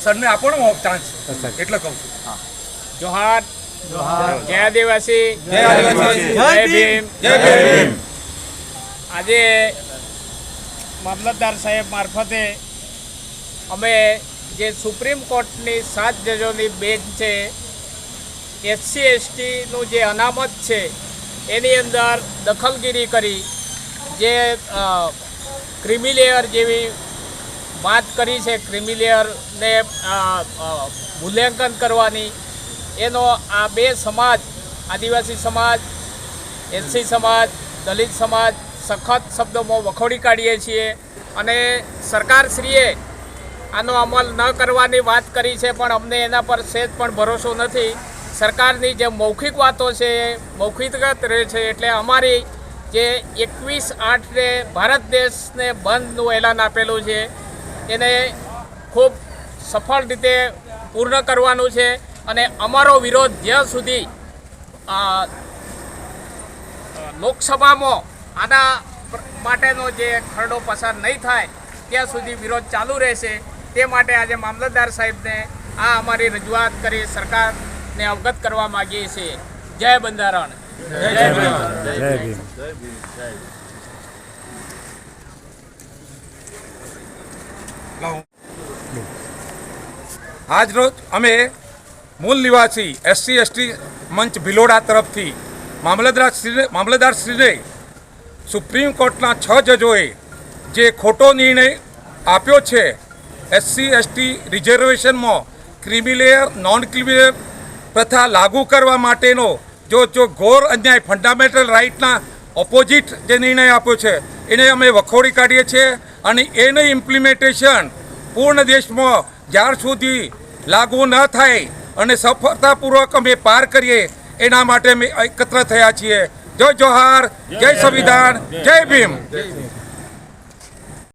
સરને આપો ને ચાન્સ એટલે કહું છું. જોહાર. જય આદિવાસી. જય આદિવાસી. જય ભીમ. જય ભીમ. આજે મામલતદાર સાહેબ મારફતે અમે જે સુપ્રીમ કોર્ટની સાત જજોની બેન્ચ છે એસસી એસટીનું જે અનામત છે એની અંદર દખલગીરી કરી જે ક્રિમિલેયર જેવી વાત કરી છે ક્રિમિલેયરને મૂલ્યાંકન કરવાની. એનો આ બે સમાજ, આદિવાસી સમાજ એસસી સમાજ, દલિત સમાજ, સખત શબ્દોમાં વખોડી કાઢીએ છીએ. અને સરકારશ્રીએ આનો અમલ ન કરવાની વાત કરી છે, પણ અમને એના પર સેજ પણ ભરોસો નથી. સરકારની જે મૌખિક વાતો છે એ મૌખિકગત રહે છે, એટલે અમારી જે એકવીસ આઠને ભારત દેશને બંધનું એલાન આપેલું છે. એને ખૂબ સફળ રીતે પૂર્ણ કરવાનું છે અને અમારો વિરોધ જ્યાં સુધી લોકસભામાં આના માટેનો જે ખરડો પસાર નહીં થાય, ત્યાં સુધી વિરોધ ચાલુ રહેશે. તે માટે આજે મામલતદાર સાહેબને આ અમારી રજૂઆત કરી સરકારને અવગત કરવા માગીએ છીએ. જય બંધારણ. જય બંધારણ જય ભીમ. આજ રોજ અમે મૂળ નિવાસી એસસી, એસટી મંચ ભિલોડા તરફથી મામલતદાર શ્રી મામલતદાર શ્રીને સુપ્રીમ કોર્ટના છ જજોએ જે ખોટો નિર્ણય આપ્યો છે, SC, ST રિઝર્વેશનમાં creamy layer non creamy layer પ્રથા લાગુ કરવા માટેનો જો જો ઘોર અન્યાય ફંડામેન્ટલ રાઇટના ઓપોઝિટ જે નિર્ણય આપ્યો છે, એને અમે વખોડી કાઢીએ છીએ. અને એનું ઇમ્પ્લિમેન્ટેશન પૂર્ણ દેશમાં જ્યાર સુધી લાગુ ન થાય અને સફળતાપૂર્વક અમે પાર કરીએ, એના માટે અમે એકત્ર થયા છીએ. જય જોહાર, જય સંવિધાન, જય ભીમ.